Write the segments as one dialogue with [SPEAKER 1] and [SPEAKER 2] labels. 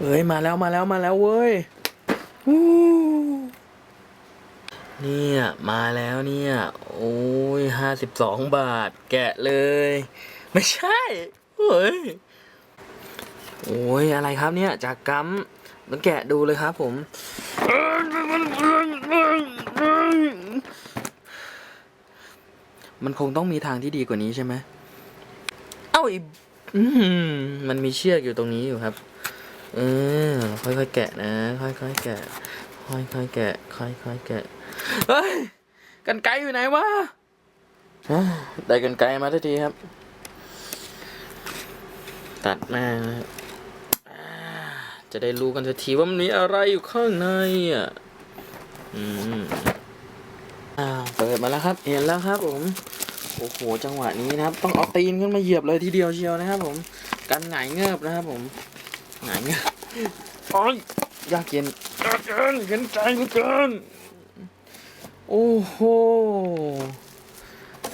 [SPEAKER 1] เอ้ยมาแล้วมาแล้วมาแล้วเว้ยเนี่ยมาแล้วเนี่ย โอ้ยห้าสิบสองบาท แกะเลย ไม่ใช่เฮ้ยโอ้ยอะไรครับเนี่ย จากกัมมันแกะดูเลยครับผมมันคงต้องมีทางที่ดีกว่านี้ใช่ไหม เอ้าอีมันมีเชือกอยู่ตรงนี้อยู่ครับ เออ ค่อยๆแกะนะ ค่อยๆแกะ ค่อยๆแกะ ค่อยๆแกะ เฮ้ย กันไกรอยู่ไหนวะอ่าได้กันไกรมาทันทีครับ ตัดแม่งนะครับอ่าจะได้รู้กันทันทีว่ามันมีอะไรอยู่ข้างในอะ อืมอ่าเปิดมาแล้วครับ เห็นแล้วครับผมโอ้โห จังหวะนี้นะครับ ต้องเอาตีนขึ้นมาเหยียบเลยทีเดียวเชียวนะครับผม กันหงายเงือบนะครับผม หงายเงือบโอ้ยยากเย็นยากเกินเห็นใจเหลือเกิน โอ้โห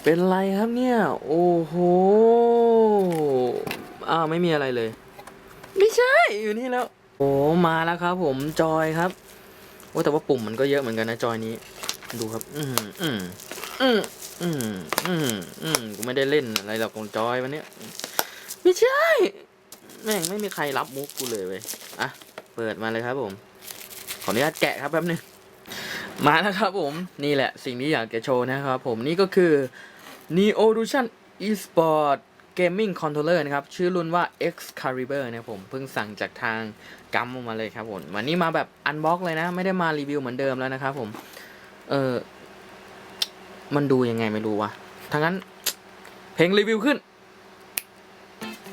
[SPEAKER 1] เป็นไรครับเนี่ย โอ้โห อ้าวไม่มีอะไรเลย ไม่ใช่อยู่นี่แล้ว โอ้มาแล้วครับ ผมจอยครับโอ้แต่ว่าปุ่มมันก็เยอะเหมือนกันนะจอยนี้ ดูครับ อืมอืมอืมอืมอืมอืมกูไม่ได้เล่นอะไรหรอกของจอยวันเนี้ยไม่ใช่ แม่งไม่มีใครรับมุกกูเลยเว้ยอะเปิดมาเลยครับผม ขออนุญาตแกะครับแป๊บนึงมาแล้วครับผมนี่แหละสิ่งที่อยากจะโชว์นะครับผมนี่ก็คือ Neo Lution Esport Gaming Controller นะครับ ชื่อรุ่นว่า Excalibur นะผมเพิ่งสั่งจากทางกัมมาเลยครับผมวันนี้มาแบบอันบ็อกเลยนะ ไม่ได้มารีวิวเหมือนเดิมแล้วนะครับผมเออมันดูยังไงไม่รู้วะทั้งนั้นเพลงรีวิวขึ้น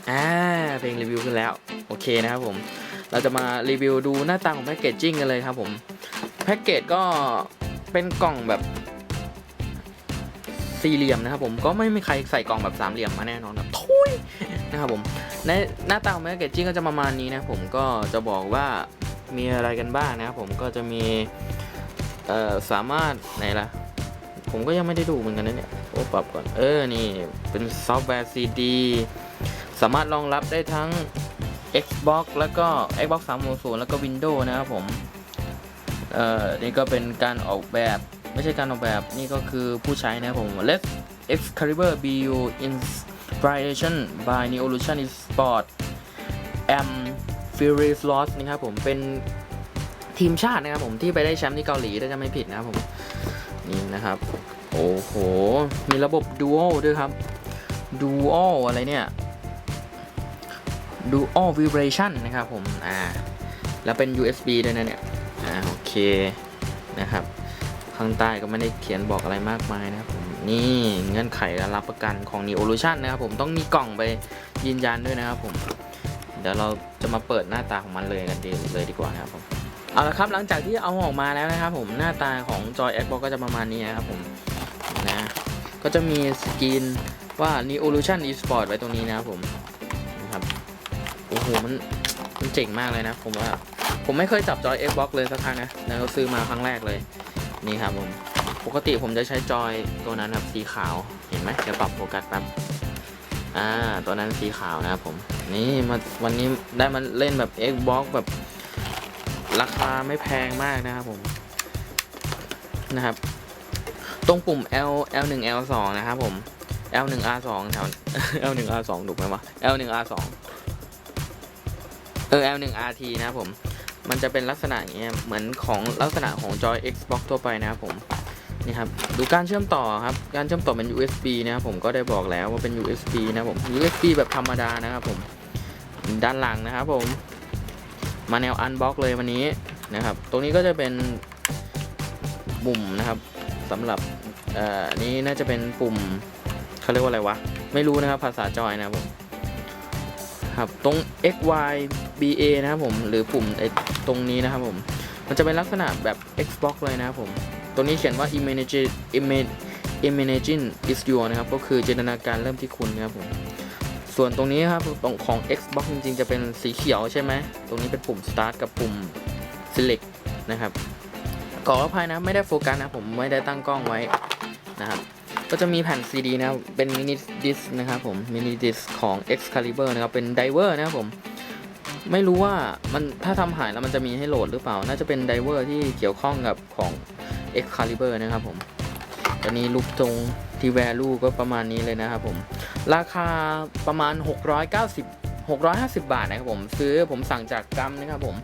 [SPEAKER 1] อ่าเพลงรีวิวขึ้นแล้ว โอเคนะครับผม เราจะมารีวิวดูหน้าตาของแพคเกจจิ้งกันเลยครับผม แพ็กเกจก็เป็นกล่องแบบสี่เหลี่ยมนะครับผมก็ไม่มีใครใส่กล่องแบบสามเหลี่ยมมาแน่นอนครับทุยนะครับผมในหน้าตาของแพ็กเกจจิ้งก็จะประมาณนี้นะผมก็จะบอกว่ามีอะไรกันบ้างนะครับผมก็จะมีเอ่อสามารถไหนล่ะผมก็ยังไม่ได้ดูเหมือนกันนะเนี่ยโอ้ปรับก่อนเออนี่เป็นซอฟต์แวร์ CD สามารถรองรับได้ทั้ง Xbox แล้วก็ Xbox 360 แล้วก็ Windows นะครับผม เอ่อ นี่ก็เป็นการออกแบบไม่ใช่การออกแบบนี่ก็คือผู้ใช้นะครับผม Let's Excalibur BU Inspiration by Neolution Sport M Fury Lost นะครับผมเป็นทีมชาตินะครับผมที่ไปได้แชมป์ที่เกาหลีถ้าจะไม่ผิดนะครับผมนี่นะครับ โอ้โห มีระบบ Dual ด้วยครับ Dual อะไรเนี่ย Dual Vibration นะครับผม อ่า แล้วเป็น USB ด้วยนะเนี่ย อ่า โอเค นะครับ ข้างใต้ก็ไม่ได้เขียนบอกอะไรมากมายนะครับผม นี่เงื่อนไขการรับประกันของ Neolution นะครับผม ต้องมีกล่องไปยืนยันด้วยนะครับผม เดี๋ยวเราจะมาเปิดหน้าตาของมันเลยกันดีเลยดีกว่านะครับผม เอาละครับ หลังจากที่เอาออกมาแล้วนะครับผม หน้าตาของจอย Xbox ก็จะประมาณนี้นะครับผม นะ ก็จะมีสกรีนว่า Neolution Esport ไว้ตรงนี้นะครับผม โหมันมันเจ๋งมากเลยนะ ผมว่า ผมไม่เคยจับจอย Xbox เลยสักครั้งนะแล้วก็ซื้อมาครั้งแรกเลย นี่ครับผม ปกติผมจะใช้จอยตัวนั้นครับสีขาว เห็นไหมเดี๋ยวปรับโฟกัสแป๊บ อ่า ตัวนั้นสีขาวนะครับผม นี่มาวันนี้ได้มาเล่นแบบ Xbox แบบ ราคาไม่แพงมากนะครับผม นะครับ ตรงปุ่ม L L1 L2 นะครับผม L1 R2 แถว L1 R2 ถูกไหมวะ L1 R2 เออ L1 RT นะครับผม มันจะเป็นลักษณะอย่างเงี้ยเหมือนของลักษณะของจอย Xbox ทั่วไปนะครับผมนี่ครับดูการเชื่อมต่อครับ การเชื่อมต่อเป็น USB นะครับผมก็ได้บอกแล้วว่าเป็น USB นะครับผม USB แบบธรรมดานะครับผมด้านหลังนะครับผม มาแนวอันบ็อกเลยวันนี้นะครับ ตรงนี้ก็จะเป็นปุ่มนะครับสำหรับเอ่อนี้น่าจะเป็นปุ่มเขาเรียกว่าอะไรวะ ไม่รู้นะครับภาษาจอยนะครับผมครับตรง X Y B A นะครับผมหรือปุ่มไอตรงนี้นะครับผมมันจะเป็นลักษณะแบบ Xbox เลยนะครับผมตรงนี้เขียนว่า imagine imagine imagine is your นะครับก็คือจินตนาการเริ่มที่คุณนะครับผมส่วนตรงนี้ครับตรงของ Xbox จริงๆ จะเป็นสีเขียวใช่ไหมตรงนี้เป็นปุ่ม Start กับปุ่ม Select นะครับขออภัยนะไม่ได้โฟกัสนะผมไม่ได้ตั้งกล้องไว้นะครับก็จะมีแผ่น CD นะครับเป็นมินิดิสนะครับผมมินิดิสของ Excalibur นะครับเป็นไดเวอร์นะครับผม ไม่รู้ว่ามันถ้าทำหายแล้วมันจะมีให้โหลดหรือเปล่า น่าจะเป็นไดเวอร์ที่เกี่ยวข้องกับของ Excalibur นะครับผมตอนนี้ลูกจงที่ value ก็ประมาณนี้เลยนะครับผม ราคาประมาณ 690 650 บาทนะครับผม ซื้อผมสั่งจากกัมนะครับผม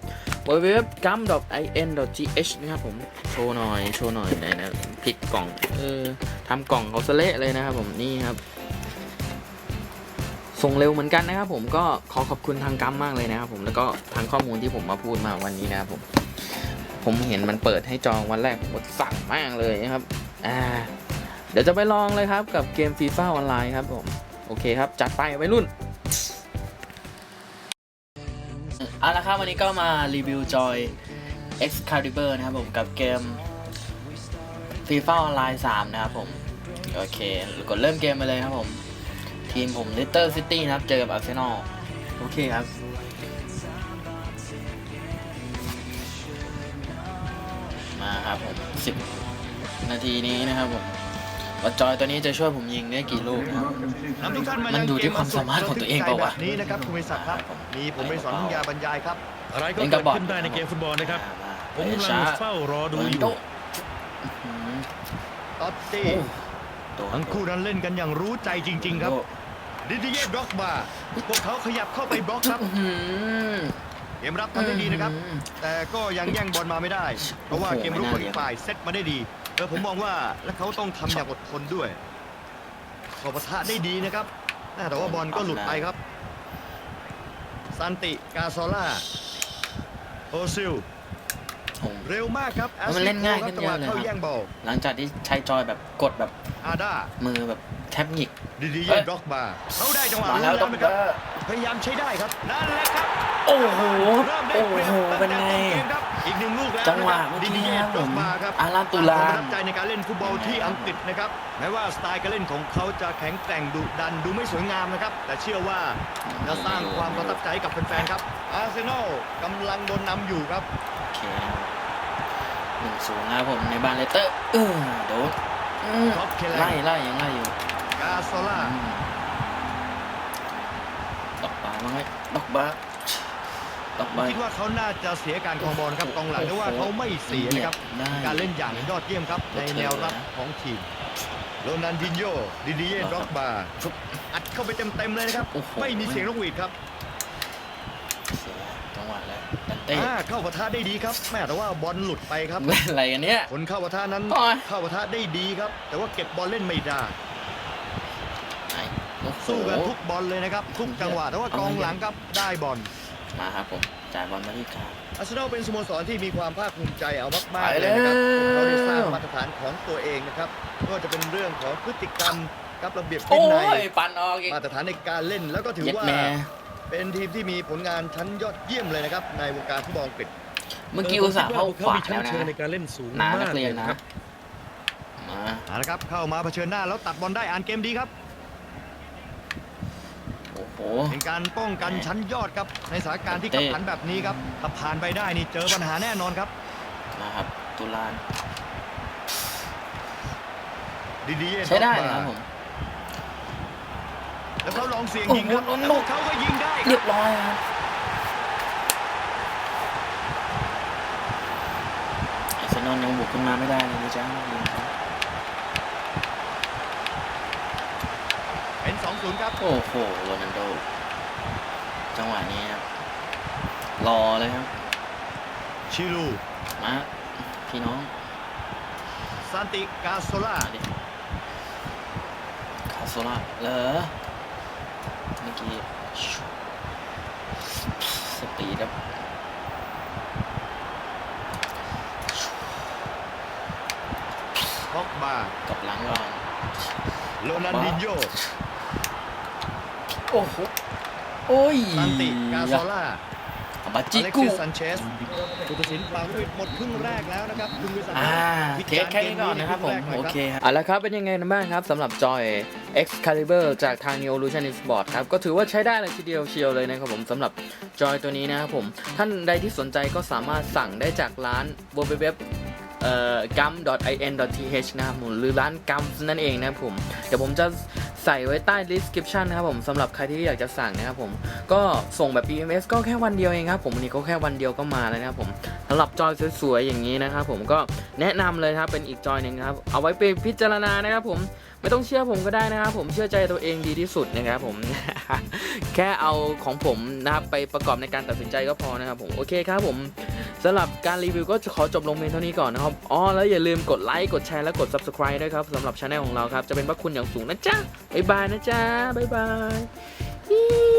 [SPEAKER 1] w w w g u m i n g h นะครับผม โชว์หน่อย โชว์หน่อยไหนนะผิดกล่อง เออทำกล่องเขาสเละเลยนะครับผม นี่ครับ ส่งเร็วเหมือนกันนะครับผมก็ขอขอบคุณทางกัมมากเลยนะครับผมแล้วก็ทางข้อมูลที่ผมมาพูดมาวันนี้นะครับผมผมเห็นมันเปิดให้จองวันแรกผมก็สั่งมากเลยนะครับอ่าเดี๋ยวจะไปลองเลยครับกับเกมฟีฟ่าออนไลน์ครับผมโอเคครับจัดไปไว้รุ่นเอาละครับวันนี้ก็มารีวิวจอย Excalibur นะครับผมกับเกม FIFA ออนไลน์3นะครับผม โอเคกดเริ่มเกมไปเลยครับผม ทีมผม Leicester City นะครับ เจอกับ Arsenal โอเคครับ มาครับผม10นาทีนี้นะครับผมว่าจอยตัวนี้จะช่วยผมยิงได้กี่ลูกนะครับ
[SPEAKER 2] นำทุกท่านมา
[SPEAKER 1] มัน
[SPEAKER 2] ยัง
[SPEAKER 1] อยู่ที่
[SPEAKER 2] เก
[SPEAKER 1] ความสามารถของตัวเองเปล่าวะ
[SPEAKER 2] แบบนี้นะครับคุณวิศักดิ์ครับมีผมไปสอนทุกยาบรรยายครับ
[SPEAKER 3] อะไรก็
[SPEAKER 1] เล่น
[SPEAKER 3] เกิ
[SPEAKER 1] กั
[SPEAKER 3] ด
[SPEAKER 1] บบอท
[SPEAKER 3] ขึ้นได้ในเกมฟุตบอลนะครับผม
[SPEAKER 1] เอ
[SPEAKER 3] กำลั
[SPEAKER 1] ช้าง
[SPEAKER 3] เฝ้ารอดูอ
[SPEAKER 1] โรนัล
[SPEAKER 3] ยู่
[SPEAKER 1] โดอื้อหือ
[SPEAKER 2] ตอตตี้
[SPEAKER 1] โอ้ตัว
[SPEAKER 2] ทั้งคู่นั้นเล่นกันอย่างรู้ใจจริง ๆ ครับ ดิดิเย่บล็อกมาพวกเขาขยับเข้าไปบล็อกครับ
[SPEAKER 1] อื้อหือ
[SPEAKER 2] เกมรับทำได้ดีนะครับ
[SPEAKER 1] อื้อหือ
[SPEAKER 2] แต่ก็ยังแย่งบอลมาไม่ได้ เพราะว่า
[SPEAKER 1] โอ้โห
[SPEAKER 2] เกมรุก
[SPEAKER 1] ไม่
[SPEAKER 2] ข
[SPEAKER 1] น่า
[SPEAKER 2] อง
[SPEAKER 1] เลี้
[SPEAKER 2] อี
[SPEAKER 1] ยง
[SPEAKER 2] กฝ่ายเซตมาได้ดีเออผมมองว่าและเขาต้องทำอย่างอดทนด้วยขอปะทะได้ดีนะครับแต่ว่าบอลก็หลุดไปครับซันติกาซอล่าโอซิล
[SPEAKER 1] ผม
[SPEAKER 2] เร็วมากครับ
[SPEAKER 1] มันเล่นง่ายขึ้น
[SPEAKER 2] จังหวะ
[SPEAKER 1] เยอะเลย
[SPEAKER 2] เข้า
[SPEAKER 1] ครับ
[SPEAKER 2] แย่งบอล
[SPEAKER 1] หลังจากที่ใช้จอยแบบกดแบบ
[SPEAKER 2] อาด้า
[SPEAKER 1] มือแบบ แทบหงิก
[SPEAKER 2] ดีดี
[SPEAKER 1] เอ้
[SPEAKER 2] เย่
[SPEAKER 1] ย
[SPEAKER 2] บล็อกมาเขาได้จังหวะ
[SPEAKER 1] มาแล้ว
[SPEAKER 2] รู้
[SPEAKER 1] ต้อง
[SPEAKER 2] ไหม
[SPEAKER 1] เบ
[SPEAKER 2] ครับ
[SPEAKER 1] อร์
[SPEAKER 2] พยายามใช้ได้ครับนั่นแหละครับ
[SPEAKER 1] โอ้โห
[SPEAKER 2] เริ่มได้
[SPEAKER 1] โอ้
[SPEAKER 2] เปรียบ
[SPEAKER 1] โห
[SPEAKER 2] ตั้ง
[SPEAKER 1] เป็น
[SPEAKER 2] แต่
[SPEAKER 1] ไง
[SPEAKER 2] ต้นเกมครับอีกหนึ่งลูกแล้ว
[SPEAKER 1] จังหวะ
[SPEAKER 2] นะครับ
[SPEAKER 1] เมื่อ
[SPEAKER 2] ดี
[SPEAKER 1] กี้
[SPEAKER 2] ดีเย่
[SPEAKER 1] ครับ
[SPEAKER 2] บล็อกมาครับ
[SPEAKER 1] อารันตุลา
[SPEAKER 2] ผมประทับใจในการเล่นฟุตบอลที่อังกฤษนะครับแม้ว่าสไตล์การเล่นของเขาจะแข็งแกร่งดุดันดูไม่สวยงามนะครับแต่เชื่อว่าจะสร้างความประทับใจให้กับแฟนๆครับอาร์เซนอลกำลังโดนนำอยู่ครับ
[SPEAKER 1] โอเคหนึ่งศูนย์นะครับผมในบ้านเลสเตอร์เออโดดอืม
[SPEAKER 2] ท็อปเคแล
[SPEAKER 1] ไล่
[SPEAKER 2] น
[SPEAKER 1] ไล่ยังไล่อยู่
[SPEAKER 2] กาโซล่า
[SPEAKER 1] อืมดอกบามาไงดอกบาดอกบา
[SPEAKER 2] คิดว่าเขาน่าจะเสียการครองบอลครับกองหลังแต่ว่าเขาไม่เสียนะครับ
[SPEAKER 1] ได้
[SPEAKER 2] การเล่นอย่างยอดเยี่ยมครับในแนวรับของทีมโรนันดินโยดิดิเย่ดร็อกบาอัดเข้าไปเต็มๆเลยนะครับ
[SPEAKER 1] โอ้โห
[SPEAKER 2] ไม่มีเสียงนกหวีดครับ
[SPEAKER 1] เสียจังหวะแล้วดันเต้
[SPEAKER 2] อ่าเข้าปะทะได้ดีครับ แม่แต่ว่าบอลหลุดไปครับ
[SPEAKER 1] เล่นอะไรกันเนี่ย
[SPEAKER 2] คนเข้าปะทะนั้น
[SPEAKER 1] โอ้ย
[SPEAKER 2] เข้าปะทะได้ดีครับ แต่ว่าเก็บบอลเล่นไม่ได้
[SPEAKER 1] ไหนโอ้โห
[SPEAKER 2] สู้กันทุกบอลเลยนะครับ ทุกจังหวะแต่ว่ากองหลังครับได้บอล
[SPEAKER 1] มาครับผมจ่ายบอลมาที่กลาง
[SPEAKER 2] อาร์เซนอลเป็นสโมสรที่มีความภาคภูมิใจเอามาก
[SPEAKER 1] ไป
[SPEAKER 2] ๆเล
[SPEAKER 1] แล้
[SPEAKER 2] ยวนะครับพวกเขาได้สร้างมาตรฐานของตัวเองนะครับไม่ว่าจะเป็นเรื่องของพฤติกรรมกับระเบียบวิ
[SPEAKER 1] โอ้
[SPEAKER 2] นัย
[SPEAKER 1] ยปันออกอีก
[SPEAKER 2] มาตรฐานในการเล่นแล้วก็ถือ
[SPEAKER 1] เย็ด
[SPEAKER 2] ว่า
[SPEAKER 1] แม่
[SPEAKER 2] เป็นทีมที่มีผลงานชั้นยอดเยี่ยมเลยนะครับ ในวงการฟุตบอลอังกฤษ
[SPEAKER 1] เมื่อกี้อุตส่าห์เข้าขวา
[SPEAKER 3] มีชั้
[SPEAKER 1] แล้วนะ
[SPEAKER 3] นเชิงในการเล่นสูง
[SPEAKER 1] หนานั
[SPEAKER 3] มากก
[SPEAKER 1] เรียน
[SPEAKER 3] เลย
[SPEAKER 1] นะ
[SPEAKER 3] นะครับ
[SPEAKER 1] มา
[SPEAKER 2] เอาละครับเข้ามาเผชิญหน้าแล้วตัดบอลได้อ่านเกมดีครับ
[SPEAKER 1] โอ้โห
[SPEAKER 2] เป็นการป้องกันชั้นยอดครับ ในสถานการณ์ที่
[SPEAKER 1] เตะ
[SPEAKER 2] ขับขันแบบนี้ครับถ้าผ่านไปได้นี่เจอปัญหาแน่นอนครับ
[SPEAKER 1] มาครับตุลาน
[SPEAKER 2] ดีๆ
[SPEAKER 1] ใช้ได้
[SPEAKER 2] ด
[SPEAKER 1] นะ
[SPEAKER 2] อก
[SPEAKER 1] ครับ
[SPEAKER 2] มา
[SPEAKER 1] ผม
[SPEAKER 2] แล้วเขาลองเสียงยิงครับ
[SPEAKER 1] โอ้โห
[SPEAKER 2] แล้วพวกเขาก็ยิงได้ค
[SPEAKER 1] เรี
[SPEAKER 2] รั
[SPEAKER 1] ย
[SPEAKER 2] บบ
[SPEAKER 1] ร้อยครับไอเซนอนยังบุกขึ้นมาไม่ได้เลยนะจ๊ะ
[SPEAKER 2] เป็น2-0ครับ
[SPEAKER 1] โอ้โหโรนัลโด จังหวะนี้ครับรอเลยครับ
[SPEAKER 2] ชิลู
[SPEAKER 1] มาพี่น้อง
[SPEAKER 2] ซานติกาโซล่า
[SPEAKER 1] มาดิคาโซล่าเหรอเมื่อกี้สปีดครับ
[SPEAKER 2] พ็อกบา
[SPEAKER 1] กับหลังก่อน
[SPEAKER 2] โรนันดินโย
[SPEAKER 1] โอ้โห โอ้ย
[SPEAKER 2] ซานติกาโซล่า
[SPEAKER 1] บาจิ
[SPEAKER 2] อเล็ก
[SPEAKER 1] กุ
[SPEAKER 2] ซิสซันเชสผู้ตัดสินเป่าวิดหมดครึ่งแรกแล้วนะครับคุณวิสัน
[SPEAKER 1] อ่า
[SPEAKER 2] วิ
[SPEAKER 1] เท
[SPEAKER 2] จา
[SPEAKER 1] ค
[SPEAKER 2] รณ์
[SPEAKER 1] แค่นี้ก่อนนะครับผม
[SPEAKER 2] เกมนี้
[SPEAKER 1] โอ
[SPEAKER 2] ใน
[SPEAKER 1] เค
[SPEAKER 2] ครึ่งแรกหน่อย
[SPEAKER 1] ครับเอาละครับเป็นยังไงกันบ้างครับสำหรับจอย Excalibur จากทาง Neo Evolution Esport ครับ ก็ถือว่าใช้ได้เลยทีเดียวเชียวเลยนะครับผมสำหรับจอยตัวนี้นะครับผม ท่านใดที่สนใจก็สามารถสั่งได้จากร้าน www เอ่อ gum.in.th นะครับผมหรือร้าน gum นั่นเองนะครับผม เดี๋ยวผมจะใส่ส่ไว้ใต้ description นะครับผมสำหรับใครที่อยากจะสั่งนะครับผมก็ส่งแบบ PMS ก็แค่วันเดียวเองครับผมวันนี้ก็แค่วันเดียวก็มาแล้วนะครับผมสำหรับจอยสวยๆอย่างนี้นะครับผมก็แนะนำเลยครับเป็นอีกจอยหนึ่งครับเอาไว้ไปพิจารณานะครับผมไม่ต้องเชื่อผมก็ได้นะครับผมเชื่อใจตัวเองดีที่สุดนะครับผมแค่เอาของผมนะครับไปประกอบในการตัดสินใจก็พอนะครับผมโอเคครับผม สำหรับการรีวิวก็จะขอจบลงเพียงเท่านี้ก่อนนะครับ อ๋อ แล้วอย่าลืมกดไลค์ กดแชร์ และกด subscribe ด้วยครับสำหรับช anel ของเราครับ จะเป็นพระคุณอย่างสูงนะจ๊ะ บ๊ายบายนะจ๊ะ บ๊ายบาย